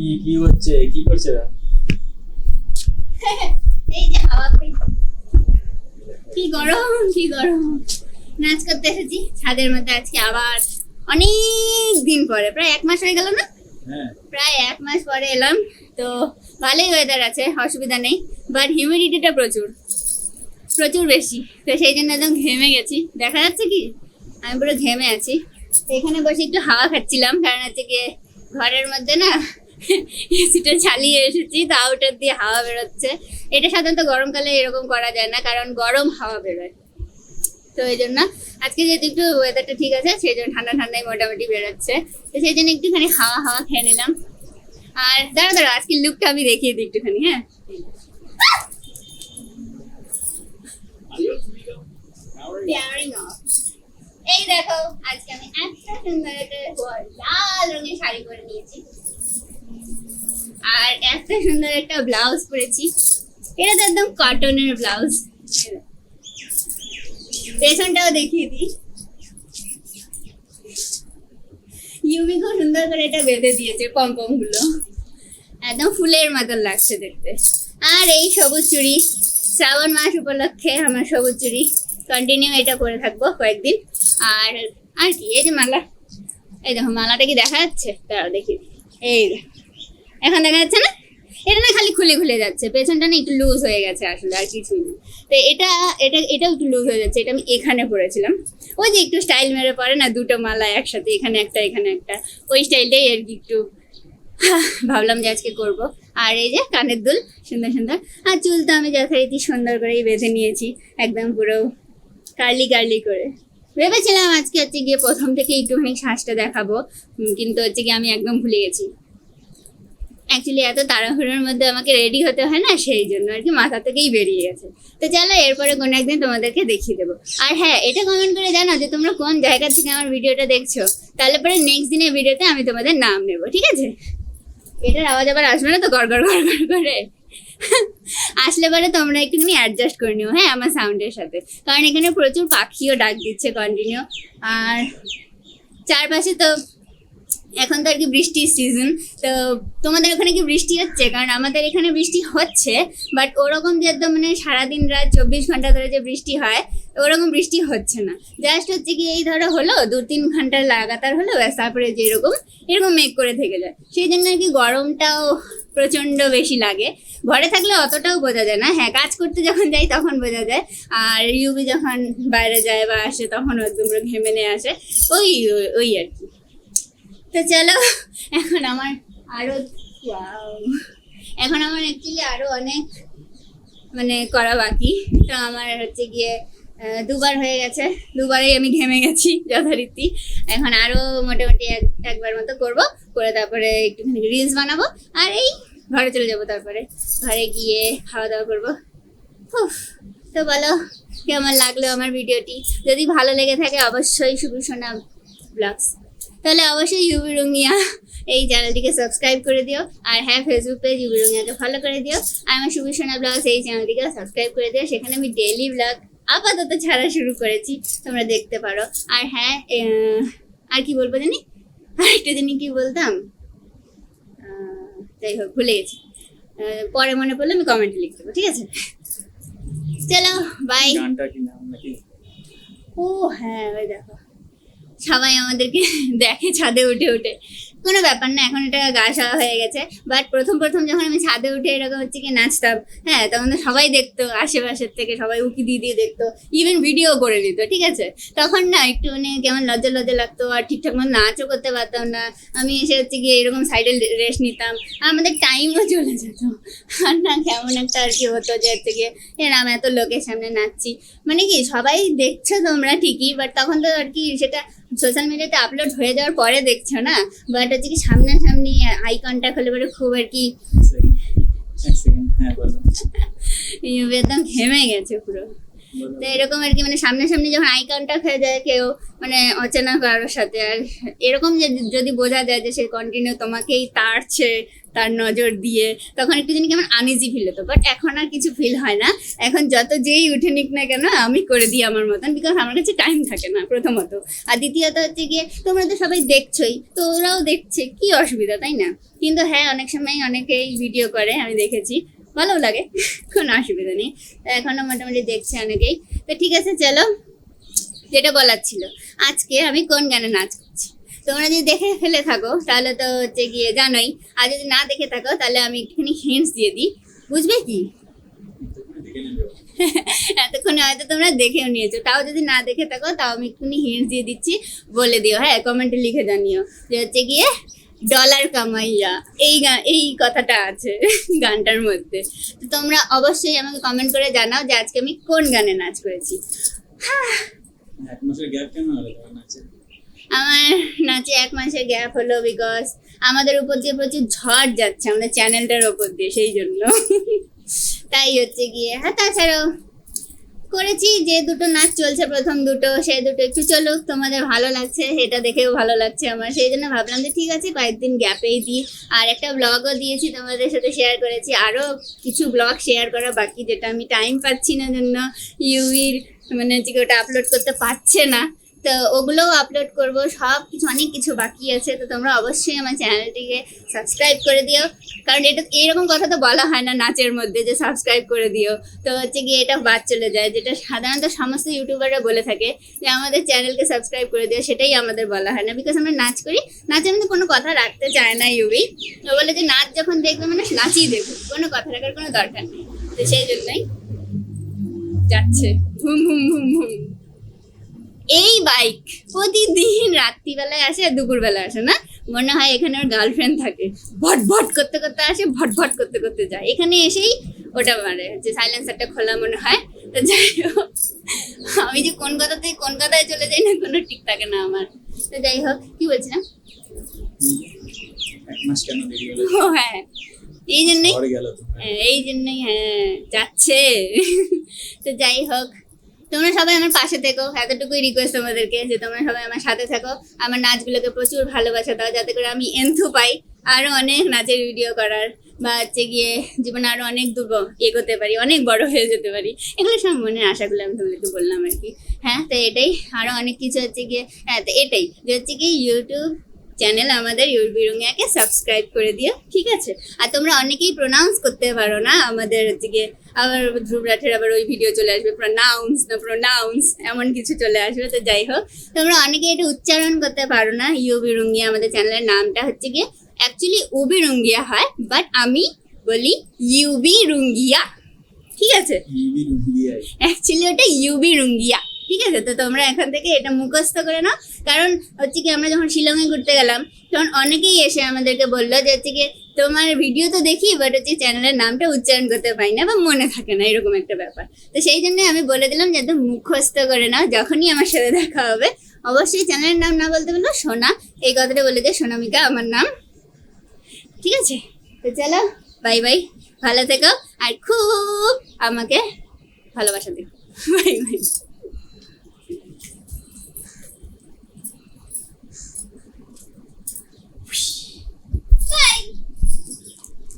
কি কি হচ্ছে? কি করছে? এই যে হাওয়া পেয়ে কি গরম কি গরম। নাচ করতে এসেছি ছাদের মধ্যে আজকে আবার। অনেক দিন পরে প্রায় এক মাস হয়ে গেল না? হ্যাঁ। প্রায় এক মাস পরে এলাম। তো ভালোই ওয়েদার আছে অসুবিধা নেই। বাট হিউমিডিটিটা প্রচুর। প্রচুর বেশি। তো সেই জন্য একদম ঘেমে গেছি। দেখা যাচ্ছে কি? আমি পুরো ঘেমে আছি। এখানে বসে একটু হাওয়া খাচ্ছিলাম। কারণ হচ্ছে গিয়ে ঘরের মধ্যে না এসিটা চালিয়ে এসেছি তো আউটার দিয়ে হাওয়া বেরোচ্ছে। এটা সাধারণত গরমকালে এরকম করা যায় না, কারণ গরম হাওয়া বেরোয়। তো এই জন্য আজকে যেহেতু একটু ওয়েদারটা ঠিক আছে, সেই জন্য ঠান্ডা ঠান্ডায় মোটামুটি বেরোচ্ছে। তো সেই জন্য একটুখানি হাওয়া হাওয়া খেয়ে নিলাম। আর দাঁড়া দাঁড়া আজকে লুকটা আমি দেখিয়ে দিই একটুখানি হ্যাঁ? এই দেখো, আজকে আমি একটা সুন্দর একটা লাল রঙের শাড়ি পরে নিয়েছি। আর একটা সুন্দর একটা ব্লাউজ পরেছি। এটা তো একদম কটনের ব্লাউজ। পেছনটাও দেখিয়ে দিই। ইউমি খুব সুন্দর করে এটা বেঁধে দিয়েছে পম্পমগুলো একদম ফুলের মতন লাগছে দেখতে। আর এই সবুজ চুড়ি, শ্রাবণ মাস উপলক্ষে আমার সবুজ চুড়ি। কন্টিনিউ এটা করে থাকব কয়েকদিন। আর আর কি, এই যে মালা। এই দেখো, মালাটা কি দেখা যাচ্ছে? দাঁড়াও দেখি। এই। এখন দেখা যাচ্ছে না, এটা না খালি খুলে খুলে যাচ্ছে, পেছনটা না একটু লুজ হয়ে গেছে আসলে, আর কিছুই না। তো এটা এটা, এটাও একটু লুজ হয়ে যাচ্ছে, এটা আমি এখানে পরেছিলাম ওই যে একটু স্টাইল মেরে পরে না, দুটো মালা একসাথে, এখানে একটা এখানে একটা। ওই স্টাইলটাই আর কি একটু, ভাবলাম যে আজকে করব। আর এই যে কানের দুল, সুন্দর সুন্দর। আর চুল তো আমি যথারীতি সুন্দর করেই বেঁধে নিয়েছি, একদম পুরো কার্লি কার্লি করে। ভেবেছিলাম আজকে হচ্ছে গিয়ে প্রথম থেকে একটুখানি শ্বাসটা দেখাবো, কিন্তু হচ্ছে গিয়ে আমি একদম ভুলে গেছি। অ্যাকচুয়ালি এত তাড়াহুড়োর মধ্যে আমাকে রেডি হতে হয় না, সেই জন্য আর কি মাথা থেকেই বেরিয়ে গেছে। তো চলো, এরপরে কোনো একদিন তোমাদেরকে দেখিয়ে দেবো। আর হ্যাঁ এটা কমেন্ট করে জানো যে তোমরা কোন জায়গা থেকে আমার ভিডিওটা দেখছ? তাহলে পরে নেক্সট দিনের ভিডিওতে আমি তোমাদের নাম নেব, ঠিক আছে? এটার আওয়াজ আবার আসবে না তো, গড় গড় গড় গড় করে। আসলে পরে তোমরা একটুখানি অ্যাডজাস্ট করে নিও হ্যাঁ আমার সাউন্ডের সাথে। কারণ এখানে প্রচুর পাখিও ডাক দিচ্ছে কন্টিনিউ আর চারপাশে তো এখন তো আর কি বৃষ্টির সিজন তো তোমাদের ওখানে কি বৃষ্টি হচ্ছে? কারণ আমাদের এখানে বৃষ্টি হচ্ছে বাট ওরকম যে একদম মানে সারাদিন রাত চব্বিশ ঘণ্টা ধরে যে বৃষ্টি হয়, ওরকম বৃষ্টি হচ্ছে না। জাস্ট হচ্ছে কি এই ধরো হলো, দু তিন ঘণ্টা লাগাতার হলো, ব্যাস, তারপরে যেরকম এরকম মেঘ করে থেকে যায়। সেই জন্য আর কি গরমটাও প্রচণ্ড বেশি লাগে। ঘরে থাকলে অতটাও বোঝা যায় না। হ্যাঁ কাজ করতে যখন যাই তখন বোঝা যায়। আর ইউবি যখন বাইরে যায় বা আসে, তখন একদম ঘেমে নিয়ে আসে। ওই ওই- ওই আর কি। তো চলো, এখন আমার আরও এখন আমার অ্যাকচুয়ালি আরও অনেক মানে করা বাকি। তো আমার হচ্ছে গিয়ে দুবার হয়ে গেছে। দুবারেই আমি ঘেমে গেছি যথারীতি। এখন আরও মোটামুটি এক, একবার মতো করব। করে তারপরে একটুখানি রিলস বানাবো। আর এই ঘরে চলে যাব তারপরে। ঘরে গিয়ে খাওয়া দাওয়া করব তো বলো, কেমন লাগল আমার ভিডিওটি যদি ভালো লেগে থাকে, অবশ্যই শুভ সোনা ব্লগস। তাহলে অবশ্যই ইউবি রঙিয়া এই চ্যানেলটিকে সাবস্ক্রাইব করে দিও। আর হ্যাঁ ফেসবুক পেজ ইউবি রঙিয়াকে ফলো করে দিও। আর আমার শুভ সোনা ব্লগস এই চ্যানেলটিকে সাবস্ক্রাইব করে দিও। সেখানে আমি ডেইলি ব্লগ আপাতত ছাড়া শুরু করেছি তোমরা দেখতে পারো। আর হ্যাঁ আর কি বলব জানি? আরেকটা জানি কি বলতাম? যাই হোক ভুলে গেছি। পরে মনে পড়লে আমি কমেন্টে লিখে দেবো ঠিক আছে? চলো বাই গানটা কি নাম নাকি? ও হ্যাঁ ওই দেখো। সবাই আমাদেরকে দেখে ছাদে উঠে উঠে। কোনো ব্যাপার না, এখন এটা গা সাওয়া হয়ে গেছে। বাট প্রথম প্রথম যখন আমি ছাদে উঠে এরকম হচ্ছে কি নাচতাম হ্যাঁ তখন তো সবাই দেখতো, আশেপাশের থেকে সবাই উকি দিয়ে দিয়ে দেখতো ইভেন ভিডিও করে নিত ঠিক আছে? তখন না একটু মানে কেমন লজ্জা লজ্জা লাগতো, আর ঠিকঠাক মতো নাচও করতে পারতাম না। আমি এসে হচ্ছে গিয়ে এরকম সাইডে রেস্ট নিতাম। আর আমাদের টাইমও চলে যেত। আর না কেমন একটা আর কি হতো যে হচ্ছে গিয়ে এরম এত লোকের সামনে নাচছি। মানে কি সবাই দেখছ তোমরা ঠিকই বাট তখন তো আর কি সেটা সোশ্যাল মিডিয়াতে আপলোড হয়ে যাওয়ার পরে দেখছ না? বাট হচ্ছে কি সামনাসামনি আই কন্ট্যাক্ট হলে পরে খুব আর কি এক সেকেন্ড এক সেকেন্ড হ্যাঁ একদম ঘেমে গেছে পুরো। তো এরকম আর কি মানে সামনাসামনি যখন আই কন্ট্যাক্ট হয়ে যায় কেউ মানে অচেনা কারোর সাথে, আর এরকম যে যদি বোঝা যায় যে সে কন্টিনিউ তোমাকেই তাড়ছে, তার নজর দিয়ে, তখন একটু জানি কেমন আনইজি ফিল হতো। বাট এখন আর কিছু ফিল হয় না। এখন যত যেই উঠে নিক না কেন, আমি করে দিই আমার মতন বিকজ আমার কাছে টাইম থাকে না প্রথমত। আর দ্বিতীয়ত হচ্ছে গিয়ে, তোমরা তো সবাই দেখছোই, তো ওরাও দেখছে, কি অসুবিধা, তাই না? কিন্তু হ্যাঁ অনেক সময় অনেকেই ভিডিও করে, আমি দেখেছি। ভালো লাগে, কোনো অসুবিধা নেই। তো এখনও মোটামুটি দেখছে অনেকেই। তো ঠিক আছে, চলো, যেটা বলার ছিল। আজকে আমি কোন গানে নাচ করছি? তোমরা যদি দেখে ফেলে থাকো, তাহলে তো হচ্ছে গিয়ে জানোই। আর যদি না দেখে থাকো, তাহলে আমি একটুখানি হিন্টস দিয়ে দিই। বুঝবে কি? এতক্ষণে হয়তো তোমরা দেখেও নিয়েছো। তাও যদি না দেখে থাকো, তাও আমি একটুখানি হিন্টস দিয়ে দিচ্ছি। বলে দিও হ্যাঁ কমেন্টে লিখে জানিও। যে হচ্ছে গিয়ে ডলার কামাইয়া এই এই কথাটা আছে গানটার মধ্যে। তো তোমরা অবশ্যই আমাকে কমেন্ট করে জানাও যে আজকে আমি কোন গানে নাচ করেছি। আমার নাচে এক মাসের গ্যাপ হলো বিকজ আমাদের উপর দিয়ে প্রচুর ঝড় যাচ্ছে আমাদের চ্যানেলটার উপর দিয়ে সেই জন্য। তাই হচ্ছে গিয়ে হ্যাঁ তাছাড়াও করেছি, যে দুটো নাচ চলছে, প্রথম দুটো, সে দুটো একটু চলুক, তোমাদের ভালো লাগছে সেটা দেখেও ভালো লাগছে আমার। সেই জন্য ভাবলাম যে ঠিক আছে, কয়েকদিন গ্যাপেই দিই। আর একটা ব্লগও দিয়েছি তোমাদের সাথে শেয়ার করেছি। আরও কিছু ব্লগ শেয়ার করা বাকি, যেটা আমি টাইম পাচ্ছি না জন্য ইউইর মানে হচ্ছে ওটা আপলোড করতে পারছে না। তো ওগুলোও আপলোড করব, সব কিছু, অনেক কিছু বাকি আছে, তো তোমরা অবশ্যই আমার চ্যানেলটিকে সাবস্ক্রাইব করে দিও। কারণ এটা এরকম কথা তো বলা হয় না নাচের মধ্যে যে সাবস্ক্রাইব করে দিও। তো হচ্ছে গিয়ে এটা বাদ চলে যায়, যেটা সাধারণত সমস্ত ইউটিউবাররা বলে থাকে যে, আমাদের চ্যানেলকে সাবস্ক্রাইব করে দিও। সেটাই আমাদের বলা হয় না। বিকজ আমরা নাচ করি, নাচের মধ্যে কোনো কথা রাখতে চায় না ইউবি তো বলে যে, নাচ যখন দেখবে মানে নাচই দেখবে, কোনো কথা রাখার কোনো দরকার নেই। তো সেই জন্যই যাচ্ছে। হুম হুম হুম হুম। বাইক প্রতিদিন রাত্রিবেলায় আসে আর দুপুরবেলা আসে না। মনে হয় এখানে ওর গার্লফ্রেন্ড থাকে। ভট ভট করতে করতে আসে ভট ভট করতে করতে যায়। এখানে এসেই ওটা মারে যে সাইলেন্সারটা খোলা মনে হয়। তো যাই হোক আমি যে কোন কথা থেকে কোন কথায় চলে যাই না কোনো ঠিক থাকে না আমার। তো যাই হোক কি বলছিলাম? ও হ্যাঁ। এই জন্যই হ্যাঁ, এই জন্যই হ্যাঁ যাচ্ছে। তো যাই হোক তোমরা সবাই আমার পাশে থেকো। এতটুকুই রিকোয়েস্ট তোমাদেরকে যে তোমরা সবাই আমার সাথে থাকো। আমার নাচগুলোকে প্রচুর ভালোবাসা দাও, যাতে করে আমি এন্থু পাই। আরও অনেক নাচের ভিডিও করার বা হচ্ছে গিয়ে জীবনে আরও অনেক দূর এগোতে পারি, অনেক বড় হয়ে যেতে পারি। এগুলো সব মনের আশাগুলো আমি তোমাদেরকে বললাম আর কি। হ্যাঁ তো এটাই। আরও অনেক কিছু হচ্ছে গিয়ে হ্যাঁ তো এটাই যে হচ্ছে কি ইউটিউব চ্যানেল আমাদের ইউরবিরুঙ্গাকে সাবস্ক্রাইব করে দিও, ঠিক আছে? আর তোমরা অনেকেই প্রোনাউন্স করতে পারো না আমাদের হচ্ছে গিয়ে আবার ধ্রুবরাঠের আবার ওই ভিডিও চলে আসবে প্রনাউন্স না প্রনাউন্স এমন কিছু চলে আসবে তো যাই হোক। তোমরা অনেকে এটা উচ্চারণ করতে পারো না ইউবিরুঙ্গিয়া আমাদের চ্যানেলের নামটা হচ্ছে গিয়ে অ্যাকচুয়ালি উবিরুঙ্গিয়া হয় বাট আমি বলি ইউবি রুঙ্গিয়া ঠিক আছে? অ্যাকচুয়ালি ওটা ইউবি রুঙ্গিয়া ঠিক আছে? তো তোমরা এখান থেকে এটা মুখস্থ করে নাও। কারণ হচ্ছে কি, আমরা যখন শিলংয়ে ঘুরতে গেলাম, তখন অনেকেই এসে আমাদেরকে বলল যে হচ্ছে কি, তোমার ভিডিও তো দেখি বাট হচ্ছে চ্যানেলের নামটা উচ্চারণ করতে পারি না বা মনে থাকে না, এরকম একটা ব্যাপার। তো সেই জন্য আমি বলে দিলাম যে একদম মুখস্থ করে নাও, যখনই আমার সাথে দেখা হবে। অবশ্যই চ্যানেলের নাম না বলতে বলল সোনা, এই কথাটা বলে দিয়ে সোনামিকা আমার নাম। ঠিক আছে? তো চলো বাই বাই ভালো থেকো, আর খুব আমাকে ভালোবাসা দিও। Bye bye